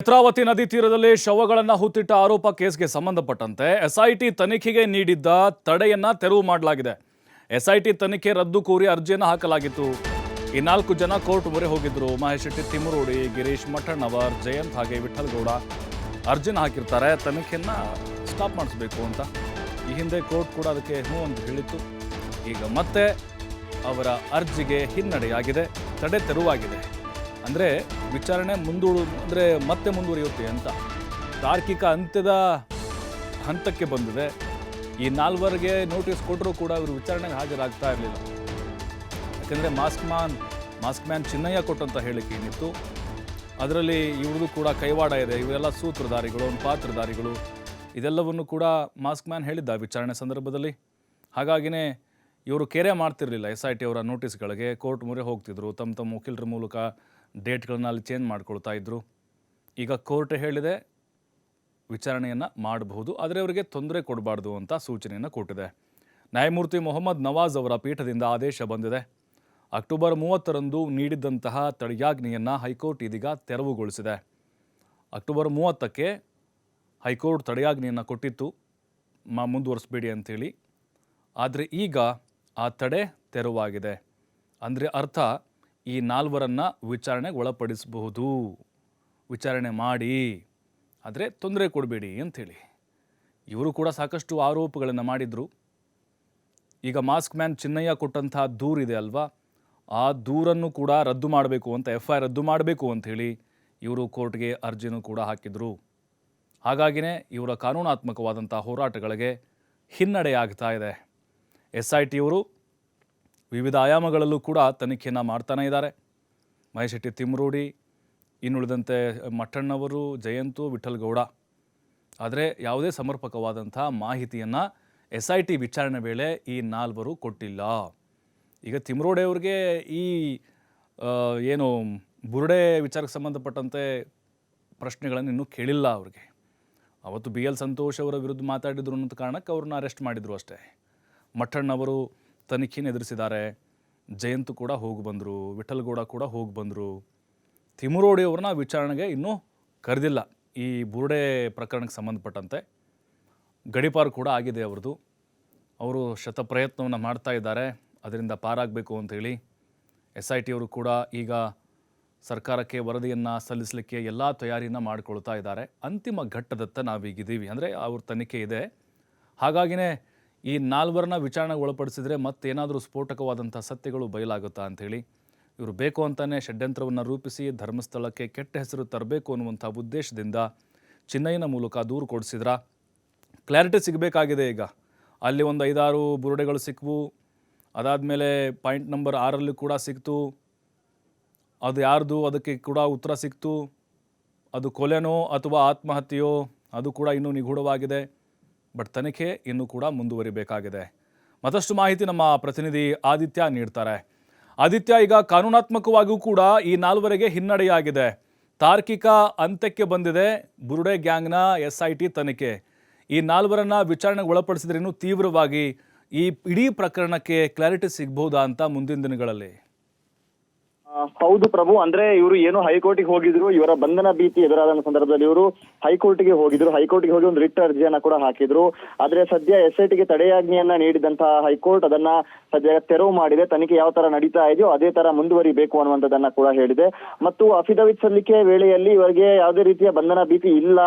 ನೇತ್ರಾವತಿ ನದಿ ತೀರದಲ್ಲಿ ಶವಗಳನ್ನು ಹೂತಿಟ್ಟ ಆರೋಪ ಕೇಸ್ಗೆ ಸಂಬಂಧಪಟ್ಟಂತೆ ಎಸ್ಐಟಿ ತನಿಖೆಗೆ ನೀಡಿದ್ದ ತಡೆಯನ್ನ ತೆರವು ಮಾಡಲಾಗಿದೆ. ಎಸ್ಐಟಿ ತನಿಖೆ ರದ್ದು ಕೋರಿ ಅರ್ಜಿಯನ್ನು ಹಾಕಲಾಗಿತ್ತು. ಈ ನಾಲ್ಕು ಜನ ಕೋರ್ಟ್ ಮೊರೆ ಹೋಗಿದ್ರು. ಮಹೇಶ್ ಶೆಟ್ಟಿ, ತಿಮ್ಮರೋಡಿ, ಗಿರೀಶ್ ಮಠಣ್ಣವರ್, ಜಯಂತ್ ಹಾಗೆ ವಿಠಲ್ಗೌಡ ಅರ್ಜಿನ ಹಾಕಿರ್ತಾರೆ. ತನಿಖೆಯನ್ನ ಸ್ಟಾಪ್ ಮಾಡಿಸ್ಬೇಕು ಅಂತ. ಈ ಹಿಂದೆ ಕೋರ್ಟ್ ಕೂಡ ಅದಕ್ಕೆ ಹ್ಞೂ ಅಂತ ಹೇಳಿತ್ತು. ಈಗ ಮತ್ತೆ ಅವರ ಅರ್ಜಿಗೆ ಹಿನ್ನಡೆಯಾಗಿದೆ. ತಡೆ ತೆರವಾಗಿದೆ. ಅಂದರೆ ವಿಚಾರಣೆ ಮುಂದೂಡು, ಅಂದರೆ ಮತ್ತೆ ಮುಂದುವರಿಯುತ್ತೆ ಅಂತ. ತಾರ್ಕಿಕ ಅಂತ್ಯದ ಹಂತಕ್ಕೆ ಬಂದಿದೆ. ಈ ನಾಲ್ವರಿಗೆ ನೋಟಿಸ್ ಕೊಟ್ಟರೂ ಕೂಡ ಇವರು ವಿಚಾರಣೆಗೆ ಹಾಜರಾಗ್ತಾ ಇರಲಿಲ್ಲ. ಯಾಕೆಂದರೆ mask man mask man Chinnayya ಕೊಟ್ಟಂಥ ಹೇಳಿಕೆ ಏನಿತ್ತು. ಅದರಲ್ಲಿ ಇವ್ರದ್ದು ಕೂಡ ಕೈವಾಡ ಇದೆ. ಇವರೆಲ್ಲ ಸೂತ್ರಧಾರಿಗಳು, ಪಾತ್ರಧಾರಿಗಳು. ಇದೆಲ್ಲವನ್ನು ಕೂಡ ಮಾಸ್ಕ್ ಮ್ಯಾನ್ ಹೇಳಿದ್ದ ವಿಚಾರಣೆ ಸಂದರ್ಭದಲ್ಲಿ. ಹಾಗಾಗಿನೇ ಇವರು ಕೇರೆ ಮಾಡ್ತಿರಲಿಲ್ಲ ಎಸ್ ಐ ಟಿ ಅವರ ನೋಟಿಸ್ಗಳಿಗೆ ಕೋರ್ಟ್ ಮೊರೆ ಹೋಗ್ತಿದ್ರು. ತಮ್ಮ ತಮ್ಮ ವಕೀಲರ ಮೂಲಕ ಡೇಟ್ಗಳನ್ನ ಅಲ್ಲಿ ಚೇಂಜ್ ಮಾಡ್ಕೊಳ್ತಾ ಇದ್ದರು ಈಗ ಕೋರ್ಟ್ ಹೇಳಿದೆ, ವಿಚಾರಣೆಯನ್ನು ಮಾಡಬಹುದು, ಆದರೆ ಅವರಿಗೆ ತೊಂದರೆ ಕೊಡಬಾರ್ದು ಅಂತ ಸೂಚನೆಯನ್ನು ಕೊಟ್ಟಿದೆ. ನ್ಯಾಯಮೂರ್ತಿ ಮೊಹಮ್ಮದ್ ನವಾಜ್ ಅವರ ಪೀಠದಿಂದ ಆದೇಶ ಬಂದಿದೆ. ಅಕ್ಟೋಬರ್ ಮೂವತ್ತರಂದು ನೀಡಿದ್ದಂತಹ ತಡೆಯಾಜ್ಞೆಯನ್ನು ಹೈಕೋರ್ಟ್ ಇದೀಗ ತೆರವುಗೊಳಿಸಿದೆ. ಅಕ್ಟೋಬರ್ ಮೂವತ್ತಕ್ಕೆ ಹೈಕೋರ್ಟ್ ತಡೆಯಾಜ್ಞೆಯನ್ನು ಕೊಟ್ಟಿತ್ತು. ಮಾ, ಮುಂದುವರಿಸಬೇಡಿ ಅಂಥೇಳಿ ಆದರೆ ಈಗ ಆ ತಡೆ ತೆರವಾಗಿದೆ. ಅಂದರೆ ಅರ್ಥ ಈ ನಾಲ್ವರನ್ನು ವಿಚಾರಣೆಗೆ ಒಳಪಡಿಸಬಹುದು. ವಿಚಾರಣೆ ಮಾಡಿ. ಆದರೆ ತೊಂದರೆ ಕೊಡಬೇಡಿ ಅಂಥೇಳಿ. ಇವರು ಕೂಡ ಸಾಕಷ್ಟು ಆರೋಪಗಳನ್ನು ಮಾಡಿದರು. ಈಗ ಮಾಸ್ಕ್ ಮ್ಯಾನ್ ಚಿನ್ನಯ್ಯ ಕೊಟ್ಟಂತಹ ದೂರಿದೆ ಅಲ್ವಾ? ಆ ದೂರನ್ನು ಕೂಡ ರದ್ದು ಮಾಡಬೇಕು ಅಂತ ಎಫ್ ಐ ರದ್ದು ಮಾಡಬೇಕು ಅಂಥೇಳಿ ಇವರು ಕೋರ್ಟ್ಗೆ ಅರ್ಜಿನೂ ಕೂಡ ಹಾಕಿದರು. ಹಾಗಾಗಿನೇ ಇವರ ಕಾನೂನಾತ್ಮಕವಾದಂಥ ಹೋರಾಟಗಳಿಗೆ ಹಿನ್ನಡೆಯಾಗ್ತಾ ಇದೆ. ಎಸ್ ಐ ಟಿಯವರು ವಿವಿಧ ಆಯಾಮಗಳಲ್ಲೂ ಕೂಡ ತನಿಖೆಯನ್ನು ಮಾಡ್ತಾನೇ ಇದ್ದಾರೆ. ಮಹೇಶ್ ಶೆಟ್ಟಿ ತಿಮ್ರೂಡಿ, ಇನ್ನುಳಿದಂತೆ ಮಠಣ್ಣವರು, ಜಯಂತು ವಿಠಲ್ಗೌಡ ಆದರೆ ಯಾವುದೇ ಸಮರ್ಪಕವಾದಂಥ ಮಾಹಿತಿಯನ್ನು ಎಸ್ ಐ ಟಿ ವಿಚಾರಣೆ ವೇಳೆ ಈ ನಾಲ್ವರು ಕೊಟ್ಟಿಲ್ಲ. ಈಗ ತಿಮ್ರೋಡೆಯವ್ರಿಗೆ ಈ ಏನು ಬುರುಡೆ ವಿಚಾರಕ್ಕೆ ಸಂಬಂಧಪಟ್ಟಂತೆ ಪ್ರಶ್ನೆಗಳನ್ನು ಇನ್ನೂ ಕೇಳಿಲ್ಲ ಅವ್ರಿಗೆ. ಅವತ್ತು ಬಿ ಎಲ್ ಸಂತೋಷ್ ಅವರ ವಿರುದ್ಧ ಮಾತಾಡಿದ್ರು ಅನ್ನೋದು ಕಾರಣಕ್ಕೆ ಅವ್ರನ್ನ ಅರೆಸ್ಟ್ ಮಾಡಿದರು ಅಷ್ಟೇ. ಮಠಣ್ಣವರು ತನಿಖೆನ ಎದುರಿಸಿದ್ದಾರೆ. ಜಯಂತ್ ಕೂಡ ಹೋಗಿ ಬಂದರು ವಿಠಲ್ಗೌಡ ಕೂಡ ಹೋಗಿ ಬಂದರು. ತಿಮುರೋಡಿ ಅವ್ರನ್ನ ವಿಚಾರಣೆಗೆ ಇನ್ನೂ ಕರೆದಿಲ್ಲ. ಈ ಬುರುಡೆ ಪ್ರಕರಣಕ್ಕೆ ಸಂಬಂಧಪಟ್ಟಂತೆ ಗಡಿಪಾರು ಕೂಡ ಆಗಿದೆ ಅವ್ರದ್ದು. ಅವರು ಶತ ಪ್ರಯತ್ನವನ್ನು ಮಾಡ್ತಾ ಇದ್ದಾರೆ. ಅದರಿಂದ ಪಾರಾಗಬೇಕು ಅಂಥೇಳಿ ಎಸ್ ಐ ಟಿಯವರು ಕೂಡ ಈಗ ಸರ್ಕಾರಕ್ಕೆ ವರದಿಯನ್ನು ಸಲ್ಲಿಸಲಿಕ್ಕೆ ಎಲ್ಲ ತಯಾರಿಯನ್ನು ಮಾಡಿಕೊಳ್ತಾ ಇದ್ದಾರೆ. ಅಂತಿಮ ಘಟ್ಟದತ್ತ ನಾವೀಗಿದ್ದೀವಿ. ಅಂದರೆ ಅವ್ರ ತನಿಖೆ ಇದೆ. ಹಾಗಾಗಿನೇ ಈ ನಾಲ್ವರನ್ನ ವಿಚಾರಣೆಗೆ ಒಳಪಡಿಸಿದರೆ ಮತ್ತೇನಾದರೂ ಸ್ಫೋಟಕವಾದಂಥ ಸತ್ಯಗಳು ಬಯಲಾಗುತ್ತಾ ಅಂಥೇಳಿ. ಇವರು ಬೇಕು ಅಂತಲೇ ಷಡ್ಯಂತ್ರವನ್ನು ರೂಪಿಸಿ ಧರ್ಮಸ್ಥಳಕ್ಕೆ ಕೆಟ್ಟ ಹೆಸರು ತರಬೇಕು ಅನ್ನುವಂಥ ಉದ್ದೇಶದಿಂದ ಚಿನ್ನಯ್ಯನ ಮೂಲಕ ದೂರು ಕೊಡಿಸಿದ್ರ? ಕ್ಲಾರಿಟಿ ಸಿಗಬೇಕಾಗಿದೆ ಈಗ. ಅಲ್ಲಿ ಒಂದು ಐದಾರು ಬುರುಡೆಗಳು ಸಿಕ್ಕವು ಅದಾದಮೇಲೆ ಪಾಯಿಂಟ್ ನಂಬರ್ ಆರಲ್ಲಿ ಕೂಡ ಸಿಕ್ತು. ಅದು ಯಾರ್ದು? ಅದಕ್ಕೆ ಕೂಡ ಉತ್ತರ ಸಿಕ್ತು. ಅದು ಕೊಲೆನೋ ಅಥವಾ ಆತ್ಮಹತ್ಯೆಯೋ? ಅದು ಕೂಡ ಇನ್ನೂ ನಿಗೂಢವಾಗಿದೆ. ಬಟ್ ತನಿಖೆ ಇನ್ನೂ ಕೂಡ ಮುಂದುವರಿಬೇಕಾಗಿದೆ. ಮತ್ತಷ್ಟು ಮಾಹಿತಿ ನಮ್ಮ ಪ್ರತಿನಿಧಿ ಆದಿತ್ಯ ನೀಡ್ತಾರೆ. ಆದಿತ್ಯ, ಈಗ ಕಾನೂನಾತ್ಮಕವಾಗಿಯೂ ಕೂಡ ಈ ನಾಲ್ವರೆಗೆ ಹಿನ್ನಡೆಯಾಗಿದೆ. ತಾರ್ಕಿಕ ಅಂತ್ಯಕ್ಕೆ ಬಂದಿದೆ ಬುರುಡೆ ಗ್ಯಾಂಗ್ನ ಎಸ್ ಐ ಟಿ ತನಿಖೆ. ಈ ನಾಲ್ವರನ್ನ ವಿಚಾರಣೆಗೆ ಒಳಪಡಿಸಿದ್ರೇನು ತೀವ್ರವಾಗಿ ಈ ಇಡೀ ಪ್ರಕರಣಕ್ಕೆ ಕ್ಲಾರಿಟಿ ಸಿಗ್ಬಹುದಾ ಅಂತ ಮುಂದಿನ ದಿನಗಳಲ್ಲಿ? ಹೌದು ಪ್ರಭು, ಅಂದ್ರೆ ಇವರು ಏನು ಹೈಕೋರ್ಟಿಗೆ ಹೋಗಿದ್ರು, ಇವರ ಬಂಧನ ಭೀತಿ ಎದುರಾದ ಸಂದರ್ಭದಲ್ಲಿ ಇವರು ಹೈಕೋರ್ಟ್ಗೆ ಹೋಗಿದ್ರು, ಹೈಕೋರ್ಟ್ಗೆ ಹೋಗಿ ಒಂದು ರಿಟ್ ಅರ್ಜಿಯನ್ನ ಕೂಡ ಹಾಕಿದ್ರು. ಆದ್ರೆ ಸದ್ಯ ಎಸ್ ಐ ಟಿಗೆ ತಡೆಯಾಜ್ಞೆಯನ್ನ ನೀಡಿದಂತಹ ಹೈಕೋರ್ಟ್ ಅದನ್ನ ಸದ್ಯ ತೆರವು ಮಾಡಿದೆ. ತನಿಖೆ ಯಾವ ತರ ನಡೀತಾ ಇದೆಯೋ ಅದೇ ತರ ಮುಂದುವರಿಬೇಕು ಅನ್ನುವಂಥದ್ದನ್ನ ಕೂಡ ಹೇಳಿದೆ. ಮತ್ತು ಅಫಿಡವಿಟ್ ಸಲ್ಲಿಕೆ ವೇಳೆಯಲ್ಲಿ ಇವರಿಗೆ ಯಾವುದೇ ರೀತಿಯ ಬಂಧನ ಭೀತಿ ಇಲ್ಲ.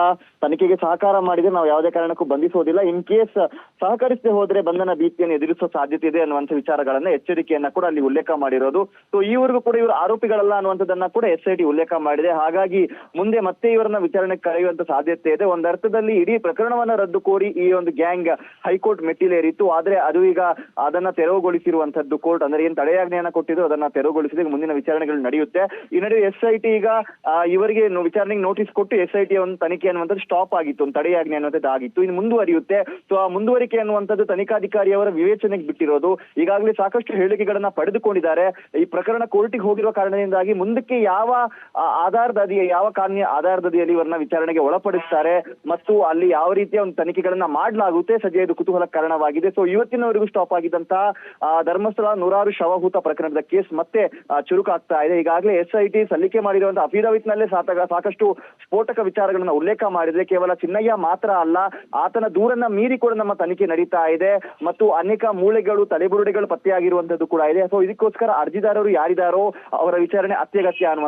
ತನಿಖೆಗೆ ಸಹಕಾರ ಮಾಡಿದ್ರೆ ನಾವು ಯಾವುದೇ ಕಾರಣಕ್ಕೂ ಬಂಧಿಸೋದಿಲ್ಲ. ಇನ್ ಕೇಸ್ ಸಹಕರಿಸದೆ ಹೋದ್ರೆ ಬಂಧನ ಭೀತಿಯನ್ನು ಎದುರಿಸುವ ಸಾಧ್ಯತೆ ಇದೆ ಅನ್ನುವಂಥ ವಿಚಾರಗಳನ್ನ ಎಚ್ಚರಿಕೆಯನ್ನ ಕೂಡ ಅಲ್ಲಿ ಉಲ್ಲೇಖ ಮಾಡಿರೋದು. ಸೊ ಈವರೆಗೂ ಕೂಡ ಇವರು ಆರೋಪಿಗಳಲ್ಲ ಅನ್ನುವಂಥದ್ದನ್ನ ಕೂಡ ಎಸ್ ಐ ಟಿ ಉಲ್ಲೇಖ ಮಾಡಿದೆ. ಹಾಗಾಗಿ ಮುಂದೆ ಮತ್ತೆ ಇವರನ್ನ ವಿಚಾರಣೆಗೆ ಕರೆಯುವಂತ ಸಾಧ್ಯತೆ ಇದೆ. ಒಂದ್ ಅರ್ಥದಲ್ಲಿ ಇಡೀ ಪ್ರಕರಣವನ್ನ ರದ್ದು ಕೋರಿ ಈ ಒಂದು ಗ್ಯಾಂಗ್ ಹೈಕೋರ್ಟ್ ಮೆಟ್ಟಿಲೇರಿತ್ತು. ಆದ್ರೆ ಅದು ಈಗ ಅದನ್ನ ತೆರವುಗೊಳಿಸಿರುವಂತದ್ದು ಕೋರ್ಟ್. ಅಂದ್ರೆ ಏನ್ ತಡೆಯಾಜ್ಞೆಯನ್ನ ಕೊಟ್ಟಿದ್ರು ಅದನ್ನ ತೆರವುಗೊಳಿಸಿದ ಮುಂದಿನ ವಿಚಾರಣೆಗಳು ನಡೆಯುತ್ತೆ. ಈ ನಡುವೆ ಎಸ್ ಐ ಟಿ ಈಗ ಇವರಿಗೆ ವಿಚಾರಣೆಗೆ ನೋಟಿಸ್ ಕೊಟ್ಟು ಎಸ್ ಐ ಟಿ ಒಂದು ತನಿಖೆ ಅನ್ನುವಂಥದ್ದು ಸ್ಟಾಪ್ ಆಗಿತ್ತು. ಒಂದು ತಡೆಯಾಜ್ಞೆ ಅನ್ನುವಂಥದ್ದು ಆಗಿತ್ತು. ಇನ್ನು ಮುಂದುವರಿಯುತ್ತೆ. ಸೊ ಆ ಮುಂದುವರಿಕೆ ಅನ್ನುವಂಥದ್ದು ತನಿಖಾಧಿಕಾರಿಯವರ ವಿವೇಚನೆಗೆ ಬಿಟ್ಟಿರೋದು. ಈಗಾಗಲೇ ಸಾಕಷ್ಟು ಹೇಳಿಕೆಗಳನ್ನ ಪಡೆದುಕೊಂಡಿದ್ದಾರೆ. ಈ ಪ್ರಕರಣ ಕೋರ್ಟಿಗೆ ಹೋಗಿ ಕಾರಣದಿಂದಾಗಿ ಮುಂದಕ್ಕೆ ಯಾವ ಆಧಾರದ ಅದಿಯ, ಯಾವ ಕಾನೂನಿನ ಆಧಾರದ ಅಡಿಯಲ್ಲಿ ಇವರನ್ನ ವಿಚಾರಣೆಗೆ ಒಳಪಡಿಸ್ತಾರೆ ಮತ್ತು ಅಲ್ಲಿ ಯಾವ ರೀತಿಯ ಒಂದು ತನಿಖೆಗಳನ್ನ ಮಾಡಲಾಗುತ್ತೆ, ಸದ್ಯ ಇದು ಕುತೂಹಲ ಕಾರಣವಾಗಿದೆ. ಸೊ ಇವತ್ತಿನವರೆಗೂ ಸ್ಟಾಪ್ ಆಗಿದ್ದಂತಹ ಧರ್ಮಸ್ಥಳ ನೂರಾರು ಶವಹೂತ ಪ್ರಕರಣದ ಕೇಸ್ ಮತ್ತೆ ಚುರುಕಾಗ್ತಾ ಇದೆ. ಈಗಾಗಲೇ ಎಸ್ ಐ ಟಿ ಸಲ್ಲಿಕೆ ಮಾಡಿರುವಂತಹ ಅಫಿಡವಿಟ್ ನಲ್ಲೇ ಸಾಕ ಸಾಕಷ್ಟು ಸ್ಫೋಟಕ ವಿಚಾರಗಳನ್ನ ಉಲ್ಲೇಖ ಮಾಡಿದ್ರೆ ಕೇವಲ ಚಿನ್ನಯ್ಯ ಮಾತ್ರ ಅಲ್ಲ, ಆತನ ದೂರನ್ನ ಮೀರಿ ಕೂಡ ನಮ್ಮ ತನಿಖೆ ನಡೀತಾ ಇದೆ ಮತ್ತು ಅನೇಕ ಮೂಳೆಗಳು, ತಲೆಬುರುಡೆಗಳು ಪತ್ತೆಯಾಗಿರುವಂತದ್ದು ಕೂಡ ಇದೆ. ಸೊ ಇದಕ್ಕೋಸ್ಕರ ಅರ್ಜಿದಾರರು ಯಾರಿದಾರೋ ಅವರ ವಿಚಾರಣೆ ಅತ್ಯಗತ್ಯ ಅನ್ನುವ